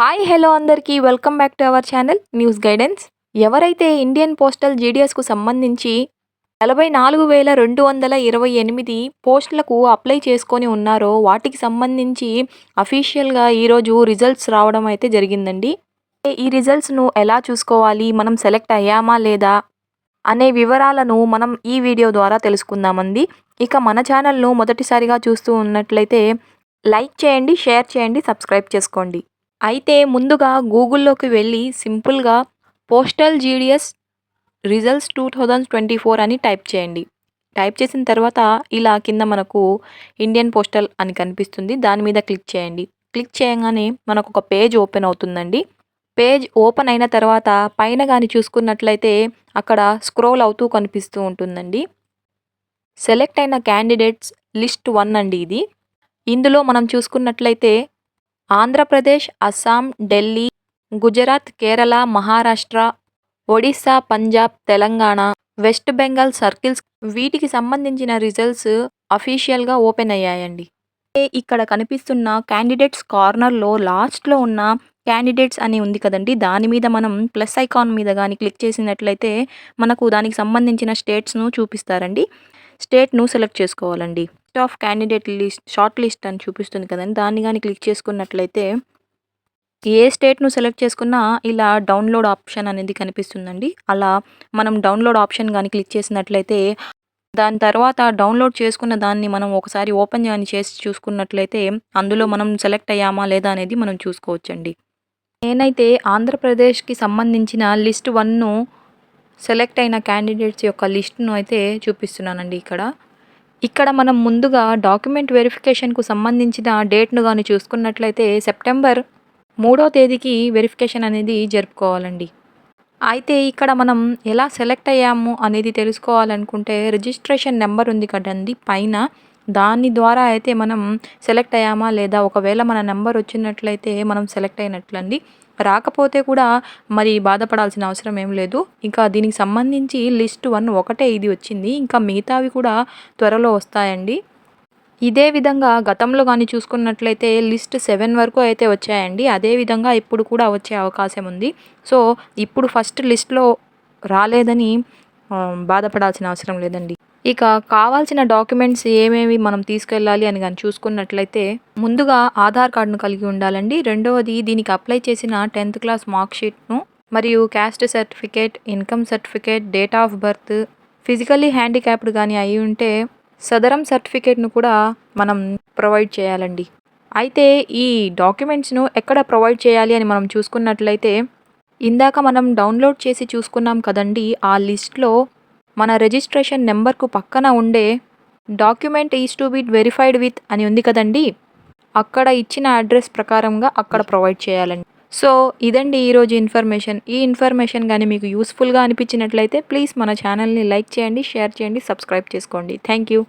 Hi hello అందరికీ. Welcome back to our channel news guidance ఎవరైతే Indian postal జీడిఎస్కు సంబంధించి నలభై నాలుగు వేల రెండు వందల ఇరవై ఎనిమిది పోస్టులకు అప్లై చేసుకొని ఉన్నారో వాటికి సంబంధించి అఫీషియల్గా ఈరోజు రిజల్ట్స్ రావడం అయితే జరిగిందండి. ఈ రిజల్ట్స్ను ఎలా చూసుకోవాలి మనం సెలెక్ట్ అయ్యామా లేదా అనే వివరాలను మనం ఈ వీడియో ద్వారా తెలుసుకుందామండి. ఇక మన ఛానల్ను మొదటిసారిగా చూస్తూ ఉన్నట్లయితే లైక్ చేయండి షేర్ చేయండి సబ్స్క్రైబ్ చేసుకోండి. అయితే ముందుగా గూగుల్లోకి వెళ్ళి సింపుల్గా postal GDS results two thousand twenty four అని టైప్ చేయండి. టైప్ చేసిన తర్వాత ఇలా కింద మనకు ఇండియన్ పోస్టల్ అని కనిపిస్తుంది. దాని మీద క్లిక్ చేయండి. క్లిక్ చేయగానే మనకు ఒక పేజ్ ఓపెన్ అవుతుందండి. పేజ్ ఓపెన్ అయిన తర్వాత పైన కానీ చూసుకున్నట్లయితే అక్కడ స్క్రోల్ అవుతూ కనిపిస్తూ ఉంటుందండి. సెలెక్ట్ అయిన క్యాండిడేట్స్ లిస్ట్ వన్ అండి ఇది. ఇందులో మనం చూసుకున్నట్లయితే ఆంధ్రప్రదేశ్ అస్సాం ఢిల్లీ గుజరాత్ కేరళ మహారాష్ట్ర ఒడిస్సా పంజాబ్ తెలంగాణ వెస్ట్ బెంగాల్ సర్కిల్స్ వీటికి సంబంధించిన రిజల్ట్స్ అఫీషియల్గా ఓపెన్ అయ్యాయండి. ఇక్కడ కనిపిస్తున్న క్యాండిడేట్స్ కార్నర్లో లాస్ట్లో ఉన్న క్యాండిడేట్స్ అని ఉంది కదండి దాని మీద మనం ప్లస్ ఐకాన్ మీద కానీ క్లిక్ చేసినట్లయితే మనకు దానికి సంబంధించిన స్టేట్స్ను చూపిస్తారండి. స్టేట్ను సెలెక్ట్ చేసుకోవాలండి. List of candidate list short list అని చూపిస్తుంది కదండి. దాన్ని కానీ క్లిక్ చేసుకున్నట్లయితే ఏ స్టేట్ను సెలెక్ట్ చేసుకున్నా ఇలా డౌన్లోడ్ ఆప్షన్ అనేది కనిపిస్తుందండి. అలా మనం డౌన్లోడ్ ఆప్షన్ కానీ క్లిక్ చేసినట్లయితే దాని తర్వాత డౌన్లోడ్ చేసుకున్న దాన్ని మనం ఒకసారి ఓపెన్ కానీ చేసి చూసుకున్నట్లయితే అందులో మనం సెలెక్ట్ అయ్యామా లేదా అనేది మనం చూసుకోవచ్చండి. నేనైతే ఆంధ్రప్రదేశ్కి సంబంధించిన లిస్ట్ వన్ను సెలెక్ట్ అయిన క్యాండిడేట్స్ యొక్క లిస్ట్ను అయితే చూపిస్తున్నానండి ఇక్కడ. ఇక్కడ మనం ముందుగా డాక్యుమెంట్ వెరిఫికేషన్కు సంబంధించిన డేట్ను కానీ చూసుకున్నట్లయితే సెప్టెంబర్ మూడో తేదీకి వెరిఫికేషన్ అనేది జరుపుకోవాలండి. అయితే ఇక్కడ మనం ఎలా సెలెక్ట్ అయ్యాము అనేది తెలుసుకోవాలనుకుంటే రిజిస్ట్రేషన్ నెంబర్ ఉంది కదండి పైన దాని ద్వారా అయితే మనం సెలెక్ట్ అయ్యామా లేదా? ఒకవేళ మన నెంబర్ వచ్చినట్లయితే మనం సెలెక్ట్ అయినట్లండి. రాకపోతే కూడా మరి బాధపడాల్సిన అవసరం ఏం లేదు. ఇంకా దీనికి సంబంధించి లిస్ట్ వన్ ఒకటే ఇది వచ్చింది. ఇంకా మిగతావి కూడా త్వరలో వస్తాయండి. ఇదే విధంగా గతంలో కానీ చూసుకున్నట్లయితే లిస్ట్ సెవెన్ వరకు అయితే వచ్చాయండి. అదే విధంగా ఇప్పుడు కూడా వచ్చే అవకాశం ఉంది. సో ఇప్పుడు ఫస్ట్ లిస్ట్లో రాలేదని బాధపడాల్సిన అవసరం లేదండి. ఇక కావాల్సిన డాక్యుమెంట్స్ ఏమేమి మనం తీసుకెళ్ళాలి అని కానీ చూసుకున్నట్లయితే ముందుగా ఆధార్ కార్డును కలిగి ఉండాలండి. రెండవది దీనికి అప్లై చేసిన టెన్త్ క్లాస్ మార్క్ షీట్ను మరియు caste certificate income certificate date of birth physically handicapped కానీ అయి ఉంటే సదరం సర్టిఫికేట్ను కూడా మనం ప్రొవైడ్ చేయాలండి. అయితే ఈ డాక్యుమెంట్స్ను ఎక్కడ ప్రొవైడ్ చేయాలి అని మనం చూసుకున్నట్లయితే ఇందాక మనం డౌన్లోడ్ చేసి చూసుకున్నాం కదండి ఆ లిస్ట్లో మన రిజిస్ట్రేషన్ నెంబర్కు పక్కన ఉండే document is to be verified with అని ఉంది కదండి? అక్కడ ఇచ్చిన అడ్రస్ ప్రకారంగా అక్కడ ప్రొవైడ్ చేయాలండి. సో ఇదండి ఈరోజు ఇన్ఫర్మేషన్. ఈ ఇన్ఫర్మేషన్ కానీ మీకు యూస్ఫుల్గా అనిపించినట్లయితే ప్లీజ్ మన ఛానల్ని లైక్ చేయండి షేర్ చేయండి సబ్స్క్రైబ్ చేసుకోండి. Thank you.